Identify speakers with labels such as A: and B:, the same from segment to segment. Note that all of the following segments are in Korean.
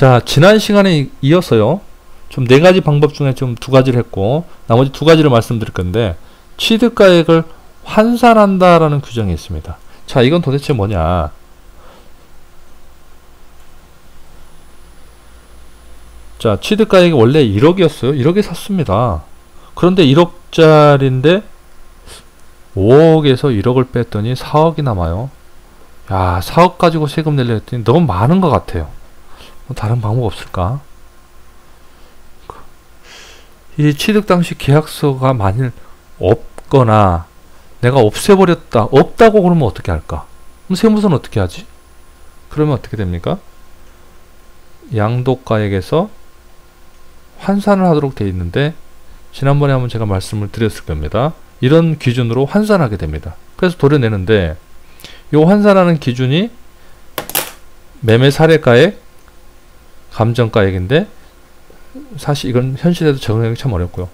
A: 자, 지난 시간에 이어서요. 좀 네 가지 방법 중에 좀 두 가지를 했고 나머지 두 가지를 말씀드릴 건데 취득가액을 환산한다라는 규정이 있습니다. 자, 이건 도대체 뭐냐? 자, 취득가액이 원래 1억이었어요. 1억에 샀습니다. 그런데 1억짜리인데 5억에서 1억을 뺐더니 4억이 남아요. 야, 4억 가지고 세금 내려 했더니 너무 많은 것 같아요. 뭐 다른 방법 없을까? 이 취득 당시 계약서가 만일 없거나 내가 없애버렸다. 없다고 그러면 어떻게 할까? 그럼 세무서는 어떻게 하지? 그러면 어떻게 됩니까? 양도가액에서 환산을 하도록 되어 있는데 지난번에 한번 제가 말씀을 드렸을 겁니다. 이런 기준으로 환산하게 됩니다. 그래서 도려내는데 이 환산하는 기준이 매매 사례가액, 감정가액인데 사실 이건 현실에도 적용하기 참 어렵고요.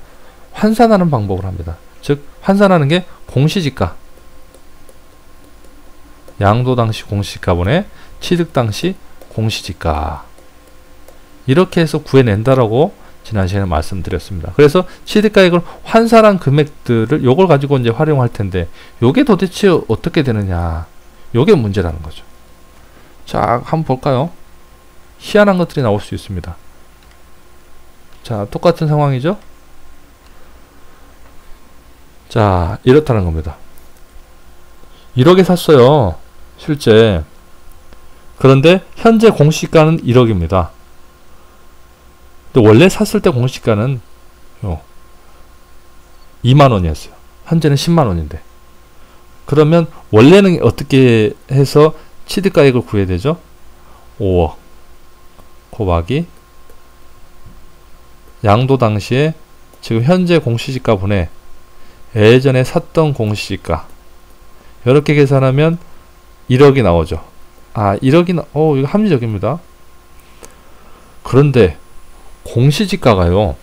A: 환산하는 방법을 합니다. 즉 환산하는 게 공시지가 양도 당시 공시지가분의 취득 당시 공시지가 이렇게 해서 구해낸다라고 지난 시간에 말씀드렸습니다. 그래서 취득가액을 환산한 금액들을 요걸 가지고 이제 활용할 텐데 요게 도대체 어떻게 되느냐 요게 문제라는 거죠. 자 한번 볼까요? 희한한 것들이 나올 수 있습니다. 자 똑같은 상황이죠? 자 이렇다는 겁니다. 1억에 샀어요. 실제 그런데 현재 공시가는 1억입니다. 근데 원래 샀을 때 공시가는 요 2만 원이었어요. 현재는 10만 원인데. 그러면 원래는 어떻게 해서 취득가액을 구해야 되죠? 5억 곱하기 양도 당시에 지금 현재 공시지가 분의 예전에 샀던 공시지가 이렇게 계산하면 1억이 나오죠. 아 1억이 나, 어 이거 합리적입니다. 그런데 공시지가가요.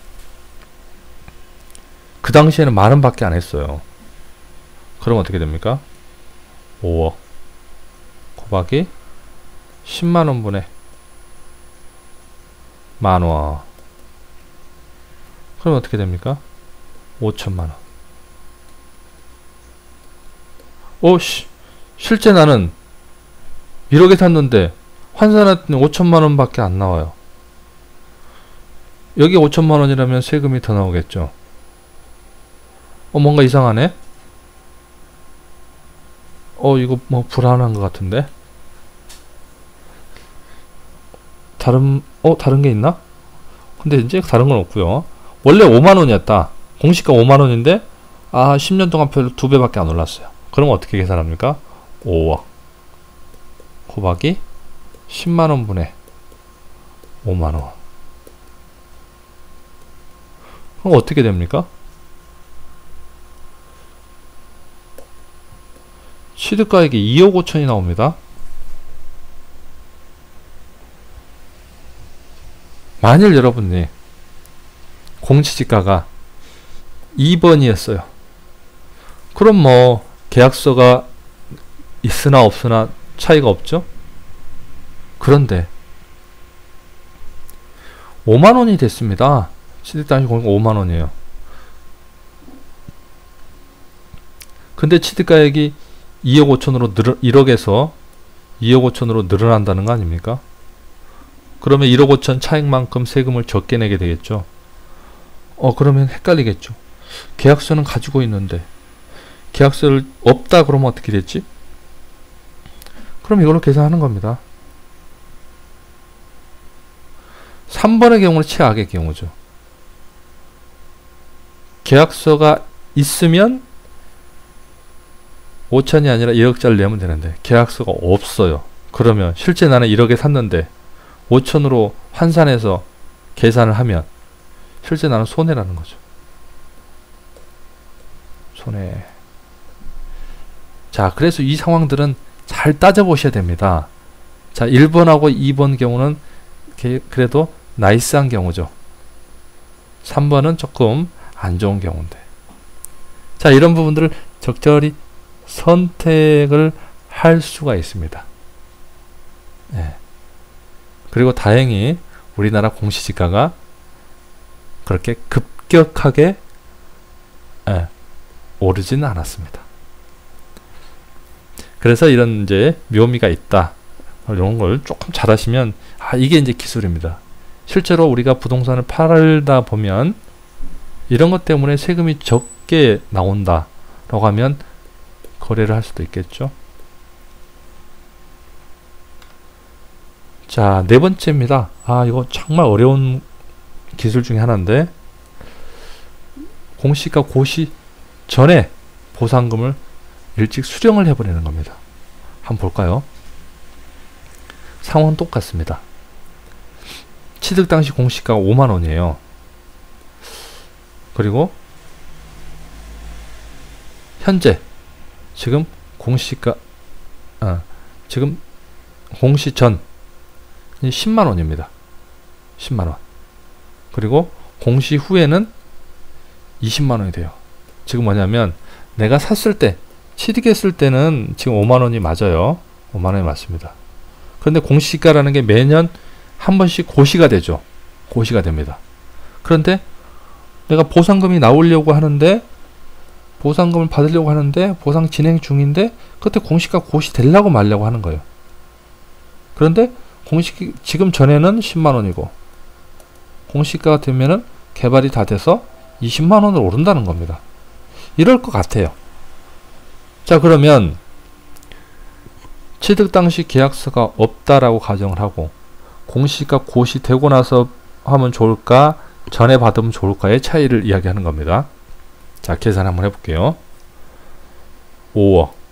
A: 그 당시에는 만 원 밖에 안 했어요. 그럼 어떻게 됩니까? 5억 곱하기 10만원 분의 만원 그럼 어떻게 됩니까? 5천만원 오씨 실제 나는 1억에 샀는데 환산했더니 5천만원 밖에 안 나와요. 여기 5천만 원이라면 세금이 더 나오겠죠. 어, 뭔가 이상하네? 어, 이거 뭐 불안한 것 같은데? 다른, 어, 다른 게 있나? 근데 이제 다른 건 없고요 원래 5만 원이었다. 공시가 5만 원인데, 아, 10년 동안 별로 두 배밖에 안 올랐어요. 그럼 어떻게 계산합니까? 5억. 곱하기 10만 원 분의 5만 원. 그럼 어떻게 됩니까? 취득가액이 2억 5천이 나옵니다. 만일 여러분이 공시지가가 2번이었어요. 그럼 뭐 계약서가 있으나 없으나 차이가 없죠? 그런데 5만원이 됐습니다. 취득당시 공시가 5만원이에요. 근데 취득가액이 2억 5천으로 늘 1억에서 2억 5천으로 늘어난다는 거 아닙니까? 그러면 1억 5천 차익만큼 세금을 적게 내게 되겠죠. 어 그러면 헷갈리겠죠. 계약서는 가지고 있는데 계약서를 없다 그러면 어떻게 됐지? 그럼 이걸로 계산하는 겁니다. 3번의 경우는 최악의 경우죠. 계약서가 있으면 5천이 아니라 1억짜리 내면 되는데 계약서가 없어요. 그러면 실제 나는 1억에 샀는데 5천으로 환산해서 계산을 하면 실제 나는 손해라는 거죠. 손해. 자, 그래서 이 상황들은 잘 따져보셔야 됩니다. 자, 1번하고 2번 경우는 그래도 나이스한 경우죠. 3번은 조금 안 좋은 경우인데. 자, 이런 부분들을 적절히 선택을 할 수가 있습니다. 네. 그리고 다행히 우리나라 공시지가가 그렇게 급격하게 예, 오르지는 않았습니다. 그래서 이런 이제 묘미가 있다. 이런 걸 조금 잘하시면 아 이게 이제 기술입니다. 실제로 우리가 부동산을 팔다 보면 이런 것 때문에 세금이 적게 나온다라고 하면 거래를 할 수도 있겠죠. 자, 네 번째입니다. 아, 이거 정말 어려운 기술 중에 하나인데 공시가 고시 전에 보상금을 일찍 수령을 해버리는 겁니다. 한번 볼까요? 상황은 똑같습니다. 취득 당시 공시가가 5만원이에요. 그리고 현재 지금 공시가 아, 지금 공시 전 10만 원입니다. 10만 원. 그리고 공시 후에는 20만 원이 돼요. 지금 뭐냐면 내가 샀을 때 취득했을 때는 지금 5만 원이 맞아요. 5만 원이 맞습니다. 그런데 공시가라는 게 매년 한 번씩 고시가 되죠. 고시가 됩니다. 그런데 내가 보상금이 나오려고 하는데 보상금을 받으려고 하는데 보상 진행 중인데 그때 공시가 고시 되려고 말려고 하는 거예요. 그런데 공시 지금 전에는 10만 원이고 공시가가 되면은 개발이 다 돼서 20만 원으로 오른다는 겁니다. 이럴 것 같아요. 자 그러면 취득 당시 계약서가 없다라고 가정을 하고 공시가 고시되고 나서 하면 좋을까 전에 받으면 좋을까의 차이를 이야기하는 겁니다. 자 계산 한번 해볼게요. 5억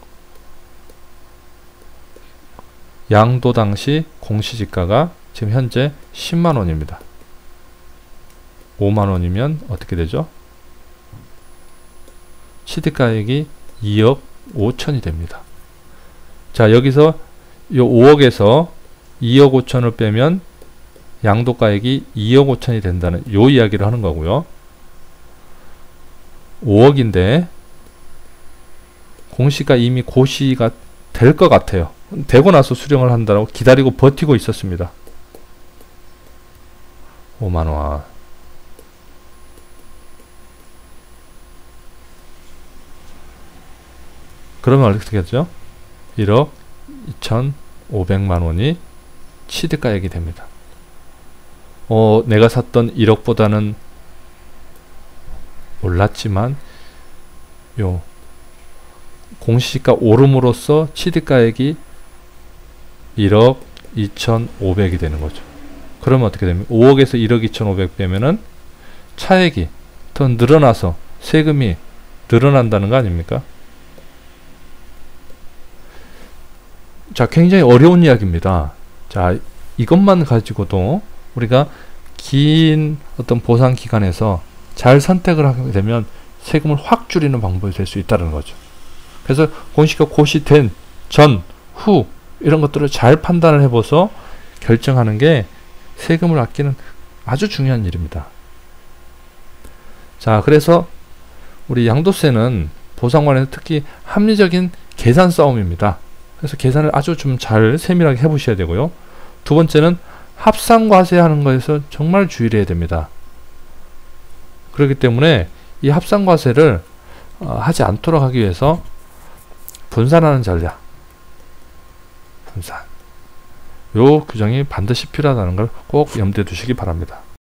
A: 양도 당시 공시지가가 지금 현재 10만원입니다. 5만원이면 어떻게 되죠? 취득가액이 2억 5천이 됩니다. 자 여기서 요 5억에서 2억 5천을 빼면 양도가액이 2억 5천이 된다는 요 이야기를 하는 거고요. 5억인데 공시가 이미 고시가 될 것 같아요. 되고 나서 수령을 한다고 기다리고 버티고 있었습니다. 5만원 그러면 어떻게 되죠? 1억 2,500만원이 취득가액이 됩니다. 어, 내가 샀던 1억보다는 올랐지만 요 공시가 오름으로써 취득가액이 1억 2,500이 되는 거죠. 그러면 어떻게 됩니까? 5억에서 1억 2,500 빼면은 차액이 더 늘어나서 세금이 늘어난다는 거 아닙니까? 자, 굉장히 어려운 이야기입니다. 자, 이것만 가지고도 우리가 긴 어떤 보상 기간에서 잘 선택을 하게 되면 세금을 확 줄이는 방법이 될 수 있다는 거죠. 그래서 공시가 고시된 전, 후 이런 것들을 잘 판단을 해보서 결정하는 게 세금을 아끼는 아주 중요한 일입니다. 자, 그래서 우리 양도세는 보상관에서 특히 합리적인 계산 싸움입니다. 그래서 계산을 아주 좀 잘 세밀하게 해보셔야 되고요. 두 번째는 합산과세 하는 것에서 정말 주의를 해야 됩니다. 그렇기 때문에 이 합산과세를 어, 하지 않도록 하기 위해서 분산하는 전략 분산 요 규정이 반드시 필요하다는 걸 꼭 염두에 두시기 바랍니다.